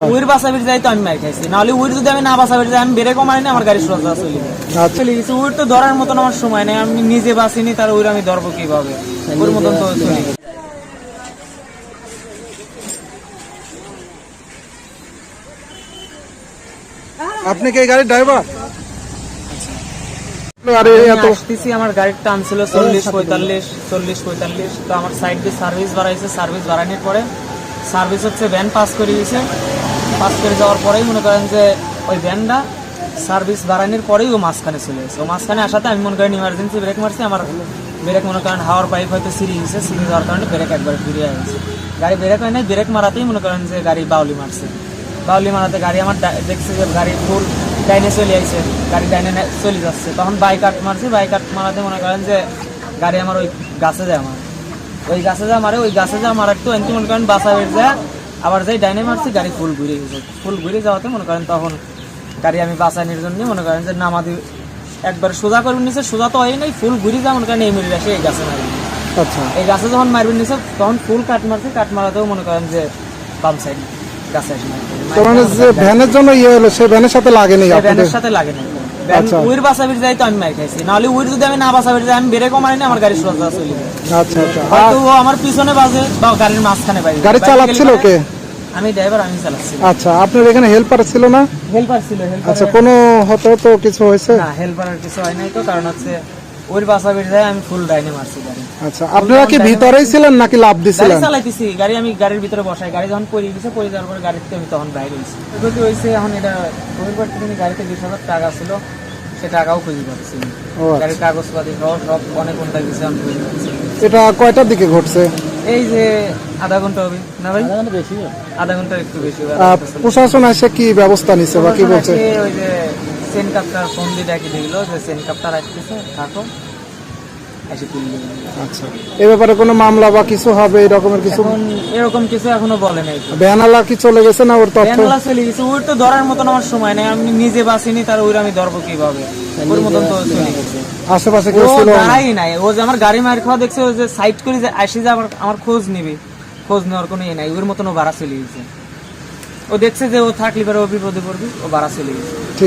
উইর বাসাবির যাই তো আমি মার খাইছি। নাহলে উইর যদি আমি না বাসাবির যাই আমি বেরেকও মারি না আমার গাড়ি সোজা চলে যায় আচ্ছা চলে গেছে। উইর তো ধরার মতন আমার সময় নেই আমি নিজে বাসিনি তার উইর আমি ধরবো কীভাবে? ওর মতন তো চলে গেছে। আপনি কি গাড়ির ড্রাইভার আরে এত আসতেছি আমার গাড়ির টান ছিল চল্লিশ পঁয়তাল্লিশ চল্লিশ পঁয়তাল্লিশ। তো আমার সাইড দিয়ে সার্ভিস বাড়াইছে সার্ভিস বাড়ানোর পরে সার্ভিস হচ্ছে ভ্যান পাস করে দিয়েছে। পাস করে যাওয়ার পরেই মনে করেন যে ওই ভ্যানটা সার্ভিস বাড়ানোর পরেই ও মাঝখানে চলে গেছে। ও মাঝখানে আসাতে আমি মনে করেন ইমার্জেন্সি ব্রেক মারছি, আমার ব্রেক মনে করেন হাওয়ার পাইপ হয়তো সিরি গেছে সিঁড়ি যাওয়ার কারণে ব্রেক একবার ফিরে গেছে গাড়ি ব্রেক হয় নাই ব্রেক মারাতেই মনে করেন যে গাড়ি বাউলি মারছে। বাউলি মারাতে গাড়ি আমার দেখছে যে গাড়ি ফুল ডাইনে চলে আসছে গাড়ি ডাইনে চলে যাচ্ছে। তখন বাইক আট মারছি বাইক আট মারাতে মনে করেন যে গাড়ি আমার ওই গাছে যায় আমার। ওই গাছে যা মারে ওই গাছে যা মারার তো এনকি মনে করেন বাসা বের যায়। আবার যাই ডাইনে মারছি গাড়ি ফুল ঘুরে গেছে। ফুল ঘুরে যাওয়াতে মনে করেন তখন গাড়ি আমি বাঁচানোর জন্য মনে করেন যে নামাদি একবার সোজা করবেন নিছে সোজা তো হয় নাই ফুল ঘুরে যা মনে করেন এই মিলে আসে এই গাছে মারি। আচ্ছা। এই গাছে যখন মারবেন নিছে তখন ফুল কাট মারছে কাট মারাতেও মনে করেন যে বাম সাইড গাছে আসে। মানে যে ভ্যানের জন্য ইয়ে হলো সেই ভ্যানের সাথে লাগেনি ভ্যানের সাথে লাগে আচ্ছা। বাসাবির যাই তো আমি মাই খাইছি নাহলে যদি আমি না বাসাবির যাই আমি ব্রেকও আমার গাড়ি সোজা চলে যায় আচ্ছা আচ্ছা হয়তো ও আমার পিছনে বাজে বা গাড়ির মাঝখানে বাজে। গাড়ি চালাচ্ছিল কে আমি ড্রাইভার আমি চালাচ্ছি আচ্ছা আপনার এখানে হেল্পার ছিল না? হেল্পার ছিল আচ্ছা কোনো হতো তো কিছু হয়েছে? না হেল্পার আর কিছু হয় নাই তো কারণ হচ্ছে ওর বাসাবির যাই আমি ফুল ডাইনে মারছি গাড়ি। আচ্ছা আপনারা কি ভিতরেই ছিলেন নাকি লাভ গাড়ি চালাইতেছি গাড়ি আমি গাড়ির ভিতরে বসাই। গাড়ি যখন পড়ে গেছে পড়ে যাওয়ার পরে গাড়িতে আমি তখন বাইরে হয়েছি। যদি হয়েছে এখন এটা রবিবার থেকে গাড়িতে বিশ হাজার টাকা ছিল সে টাকাও খুঁজে পাচ্ছি আচ্ছা। গাড়ির কাগজপাতি সহ সব অনেক ঘণ্টা গেছে আমি খুঁজে পাচ্ছি এটা কয়টার দিকে ঘটছে? এই যে আধা ঘণ্টা হবে। না ভাই? আধা ঘণ্টা বেশি আধা ঘণ্টা একটু বেশি প্রশাসন এসে কি ব্যবস্থা নিচ্ছে বা কি বলছে? ওই যে সেন কাপটার ফোন দিয়ে ডাকি দিল যে সেন থাকো। এসে আচ্ছা। এ ব্যাপারে কোনো মামলা বা কিছু হবে এই কিছু? এখন এরকম কিছু এখনও বলে নাই তো। কি চলে গেছে না ওর তথ্য? ভ্যানওয়ালা চলে গেছে ওর তো ধরার মতন আমার সময় নেই আমি নিজে বাসিনি তার ওর আমি ধরবো কীভাবে? ওর মতন তো চলে গেছে। আশেপাশে ও কেউ ছিল? না? নাই ও যে আমার গাড়ি মার খাওয়া দেখছে ও যে সাইড করে যে আসে যে আমার আমার খোঁজ নিবে। খোঁজ নেওয়ার কোনো ইয়ে নাই ওর মতন ও বাড়া চলে গেছে। ও দেখছে যে ও থাকলে পরে ও বিপদে পড়বি ও বাড়া চলে গেছে। ঠিক